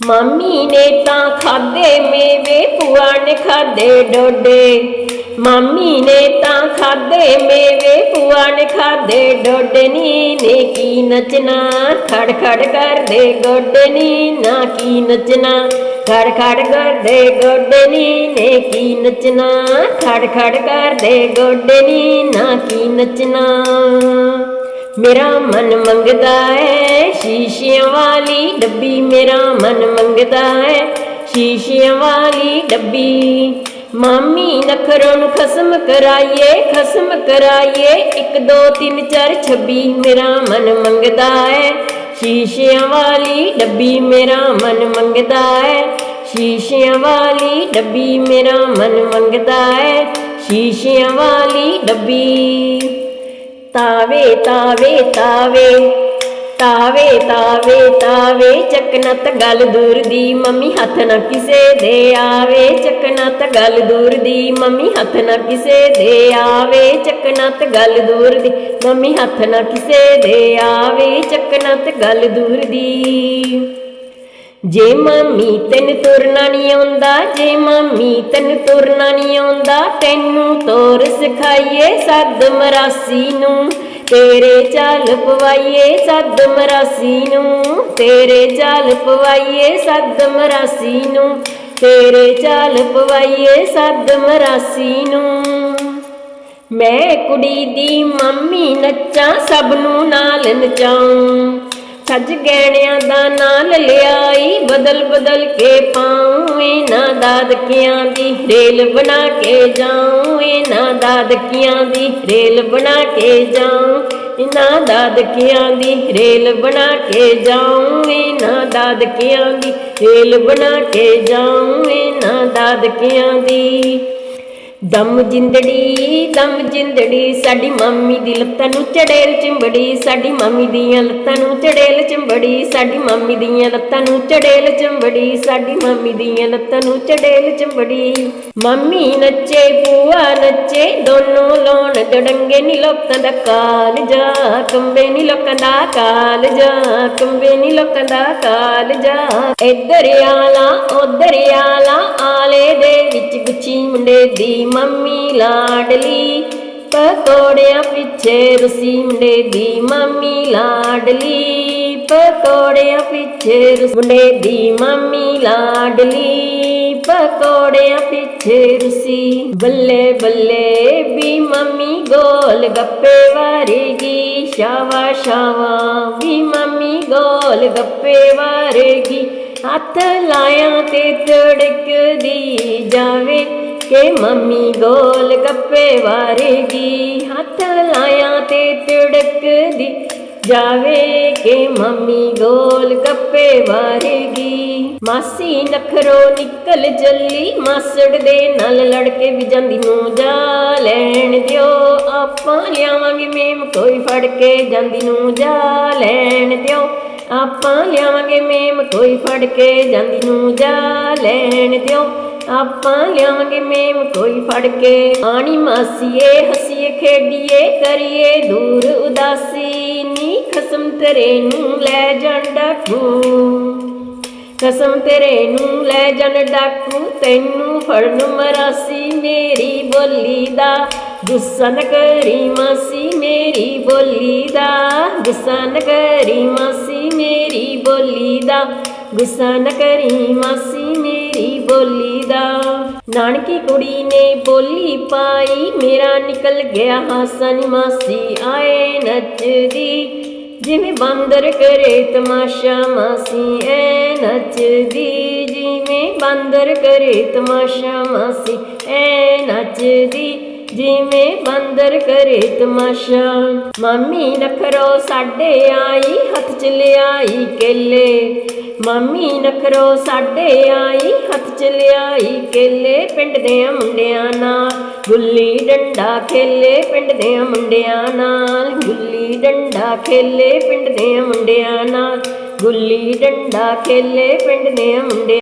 ਮਾਮੀ ਨੇ ਤਾਂ ਖਾਦੇ ਮੇਵੇ, ਭੂਆ ਨੇ ਖਾਦੇ ਡੋਡੇ। ਮਾਮੀ ਨੇ ਤਾਂ ਖਾਦੇ ਮੇਵੇ, ਭੂਆ ਨੇ ਖਾਦੇ ਡੋਡੇ। ਨੀ ਨੇ ਕੀ ਨਚਣਾ, ਖੜ ਖੜ ਕਰਦੇ ਗੋਡੇ। ਨੀ ਨਾ ਕੀ ਨਚਣਾ, ਖੜ ਖੜ ਕਰਦੇ ਗੋਡੇ। ਨੀ ਨੇ ਕੀ ਨਚਣਾ, ਖੜ ਖੜ ਕਰਦੇ ਗੋਡੇ। ਨੀ ਨਾ ਕੀ ਨਚਣਾ। ਮੇਰਾ ਮਨ ਮੰਗਦਾ ਹੈ ਸ਼ੀਸ਼ਿਆਂ ਵਾਲੀ ਡੱਬੀ ਮੇਰਾ ਮਨ ਮੰਗਦਾ ਹੈ। ਸ਼ੀਸ਼ਿਆਂ ਵਾਲੀ ਡੱਬੀ। ਮਾਮੀ ਨਖਰੋਂ ਨੂੰ ਖਸਮ ਕਰਾਈਏ ਖਸਮ ਕਰਾਈਏ। 1 2 3 4 26 ਮੇਰਾ ਮਨ ਮੰਗਦਾ ਹੈ। ਸ਼ੀਸ਼ਿਆਂ ਵਾਲੀ ਡੱਬੀ ਮੇਰਾ ਮਨ ਮੰਗਦਾ ਹੈ। ਸ਼ੀਸ਼ਿਆਂ ਵਾਲੀ ਡੱਬੀ ਮੇਰਾ ਮਨ ਮੰਗਦਾ ਹੈ। ਸ਼ੀਸ਼ਿਆਂ ਵਾਲੀ ਡੱਬੀ। ਤਾਵੇ ਤਾਵੇ ਤਾਵੇ। ਤਾਵੇ ਤਾਵੇ ਤਾਵੇ, ਚੱਕਨਤ ਗੱਲ ਦੂਰ ਦੀ ਮੰਮੀ ਹੱਥ ਨਾ ਕਿਸੇ ਦੇ ਆਵੇ। ਚੱਕਨਤ ਗੱਲ ਦੂਰ ਦੀ ਮੰਮੀ ਹੱਥ ਨਾ ਕਿਸੇ ਦੇ ਆਵੇ। ਚੱਕਨਤ ਗੱਲ ਦੂਰ ਦੀ ਮੰਮੀ ਹੱਥ ਨਾ ਕਿਸੇ ਦੇ ਆਵੇ। ਚੱਕਨਤ ਗੱਲ ਦੂਰ ਦੀ ਜੇ ਮੰਮੀ ਤੈਨੂੰ ਤੁਰਨਾ ਨਹੀਂ ਆਉਂਦਾ, ਜੇ ਮੰਮੀ ਤੈਨੂੰ ਤੁਰਨਾ ਨਹੀਂ ਆਉਂਦਾ, ਤੈਨੂੰ ਤੋਰ ਸਿਖਾਈਏ ਸੱਦ ਮਰਾਸੀ ਨੂੰ। ਤੇਰੇ ਚਾਲ ਪਵਾਈਏ ਸੱਦ ਮਰਾਸੀ ਨੂੰ, ਤੇਰੇ ਚਾਲ ਪਵਾਈਏ ਸੱਦ ਮਰਾਸੀ ਨੂੰ, ਤੇਰੇ ਚਾਲ ਪਵਾਈਏ ਸੱਦ ਮਰਾਸੀ ਨੂੰ। ਮੈਂ ਕੁੜੀ ਦੀ ਮੰਮੀ ਨੱਚਾਂ, ਸਭ ਨੂੰ ਨਾਲ ਨਚਾਉਂ। ਸੱਜ ਗਹਿਣਿਆਂ ਦਾ ਨਾਲ ਲਿਆਈ, ਬਦਲ ਬਦਲ ਕੇ ਪਾਉਂ, ਇਹਨਾਂ ਦਾਦਕਿਆਂ ਦੀ ਰੇਲ ਬਣਾ ਕੇ ਜਾਉਂ ਇਹਨਾਂ ਦਾਦਕਿਆਂ ਦੀ ਰੇਲ ਬਣਾ ਕੇ ਜਾਉਂ ਇਹਨਾਂ ਦਾਦਕਿਆਂ ਦੀ ਰੇਲ ਬਣਾ ਕੇ ਜਾਉਂ ਇਹਨਾਂ ਦਾਦਕਿਆਂ ਦੀ ਰੇਲ ਬਣਾ ਕੇ ਜਾਉਂ ਇਹਨਾਂ ਦਾਦਕਿਆਂ ਦੀ ਦਮ ਜਿੰਦੜੀ ਦਮ ਜਿੰਦੜੀ ਸਾਡੀ ਮੰਮੀ ਦੀ ਲੱਤਾਂ ਨੂੰ ਚੜੇਲ ਚਿੰਬੜੀ ਸਾਡੀ ਮੰਮੀ ਦੀਆਂ ਲੱਤਾਂ ਨੂੰ ਚੜੇਲ ਚਿੰਬੜੀ ਸਾਡੀ ਮੰਮੀ ਦੀਆਂ ਲੱਤਾਂ ਨੂੰ ਚੜੇਲ ਚਿੰਬੜੀ ਸਾਡੀ ਮੰਮੀ ਦੀਆਂ ਲੱਤਾਂ ਨੂੰ ਚੜੇਲ ਚਿੰਬੜੀ ਮੰਮੀ ਨੱਚੇ ਭੂਆ ਨੱਚੇ ਦੋਨੋਂ ਲਾਉਣ ਡੜੰਗੇ ਨੀ ਲੋਕਾਂ ਦਾ ਕਾਲ ਜਾ ਕੰਬੇ ਨੀ ਲੋਕਾਂ ਦਾ ਕਾਲ ਜਾ ਕੰਬੇ ਨੀ ਲੋਕਾਂ ਦਾ ਕਾਲ ਜਾ ਇੱਧਰ ਆਲਾ ਉੱਧਰ ਆਲਾ ਆਲੇ ਦੇ ਵਿੱਚ ਦੀ ਮੰਮੀ ਲਾਡਲੀ ਪਕੌੜਿਆਂ ਪਿੱਛੇ ਰੁਸੀ ਮੁੰਡੇ ਦੀ ਮੰਮੀ ਲਾਡਲੀ ਪਕੌੜਿਆਂ ਪਿੱਛੇ ਰੁਸੀ ਮੁੰਡੇ ਦੀ ਮੰਮੀ ਲਾਡਲੀ ਪਕੌੜਿਆਂ ਪਿੱਛੇ ਰਸੀ ਬੱਲੇ ਬੱਲੇ ਵੀ ਮੰਮੀ ਗੋਲ ਗੱਪੇ ਵਾਰੇਗੀ। ਸ਼ਾਵਾ ਸ਼ਾਵਾ ਵੀ ਮੰਮੀ ਗੋਲ ਗੱਪੇ ਵਾਰੇਗੀ। ਹੱਥ ਲਾਇਆ ਤੇ ਤੜਕਦੀ ਜਾਵੇ ਕਿ ਮੰਮੀ ਗੋਲ ਗੱਪੇ ਵਾਰੇਗੀ। ਹੱਥ ਲਾਇਆ ਤੇ ਤੜਕਦੀ ਜਾਵੇ ਕਿ ਮੰਮੀ ਗੋਲ ਗੱਪੇ ਵਾਰੇਗੀ। ਮਾਸੀ ਨਖਰੋ ਨਿਕਲ ਜੱਲੀ, ਮਾਸੜ ਦੇ ਨਾਲ ਲੜ ਕੇ ਵੀ ਜਾਂਦੀ ਨੂੰ ਜਾ ਲੈਣ ਦਿਓ। ਆਪਾਂ ਲਿਆਵਾਂਗੇ ਮੇਮ, ਕੋਈ ਫੜ ਕੇ ਜਾਂਦੀ ਨੂੰ ਜਾ ਲੈਣ ਦਿਓ। ਆਪਾਂ ਲਿਆਵਾਂਗੇ ਮੇਮ, ਕੋਈ ਫੜ ਕੇ ਜਾਂਦੀ ਨੂੰ ਜਾ ਲੈਣ ਦਿਓ। ਆਪਾਂ ਲਿਆਵਾਂਗੇ ਮੇਮ, ਕੋਈ ਫੜ ਕੇ ਆਣੀ ਮਾਸੀਏ, ਹਸੀਏ, ਖੇਡੀਏ, ਕਰੀਏ ਦੂਰ ਉਦਾਸੀ। ਨੀ ਖਸਮ ਤੇਰੇ ਨੂੰ ਲੈ ਜਾਣ ਡਾਕੂ। ਕਸਮ ਤੇਰੇ ਨੂੰ ਲੈ ਜਾਣ ਡਾਕੂ, ਤੈਨੂੰ ਫੜਨ ਮਰਾਸੀ ਮੇਰੀ ਬੋਲੀ ਦਾ। ਗੁੱਸਾ ਨ ਕਰੀ ਮਾਸੀ ਮੇਰੀ ਬੋਲੀ ਦਾ। ਗੁੱਸਾ ਨ ਕਰੀ ਮਾਸੀ ਮੇਰੀ ਬੋਲੀ ਦਾ, ਗੁੱਸਾ ਨਾ ਕਰੀ ਮਾਸੀ ਮੇਰੀ ਬੋਲੀ ਦਾ। ਨਾਨਕੀ ਕੁੜੀ ਨੇ ਬੋਲੀ ਪਾਈ, ਮੇਰਾ ਨਿਕਲ ਗਿਆ ਹਾਸਨ ਮਾਸੀ ਆਏ ਨੱਚਦੀ ਜਿਵੇਂ ਬਾਂਦਰ ਕਰੇ ਤਮਾਸ਼ਾ ਮਾਸੀ ਐ ਨੱਚਦੀ ਜਿਵੇਂ ਬਾਂਦਰ ਕਰੇ ਤਮਾਸ਼ਾ ਮਾਸੀ ਐ ਨੱਚਦੀ ਜਿਵੇਂ ਬਾਂਦਰ ਕਰੇ ਤਮਾਸ਼ਾ, ਮਾਮੀ ਨਖਰੋ ਸਾਡੇ ਆਈ ਹੱਥ ਚ ਲਿਆਈ ਕੇਲੇ। ਮਾਮੀ ਨਖਰੋ ਸਾਡੇ ਆਈ ਹੱਥ ਚ ਲਿਆਈ ਕੇਲੇ, ਪਿੰਡ ਦੇ ਮੁੰਡਿਆਂ ਨਾਲ ਗੁੱਲੀ ਡੰਡਾ ਖੇਲੇ, ਪਿੰਡ ਦੇ ਮੁੰਡਿਆਂ ਨਾਲ ਗੁੱਲੀ ਡੰਡਾ ਖੇਲੇ, ਪਿੰਡ ਦੇ ਮੁੰਡਿਆਂ ਨਾਲ ਗੁੱਲੀ ਡੰਡਾ ਖੇਲੇ, ਪਿੰਡ ਦੇ ਮੁੰਡਿਆਂ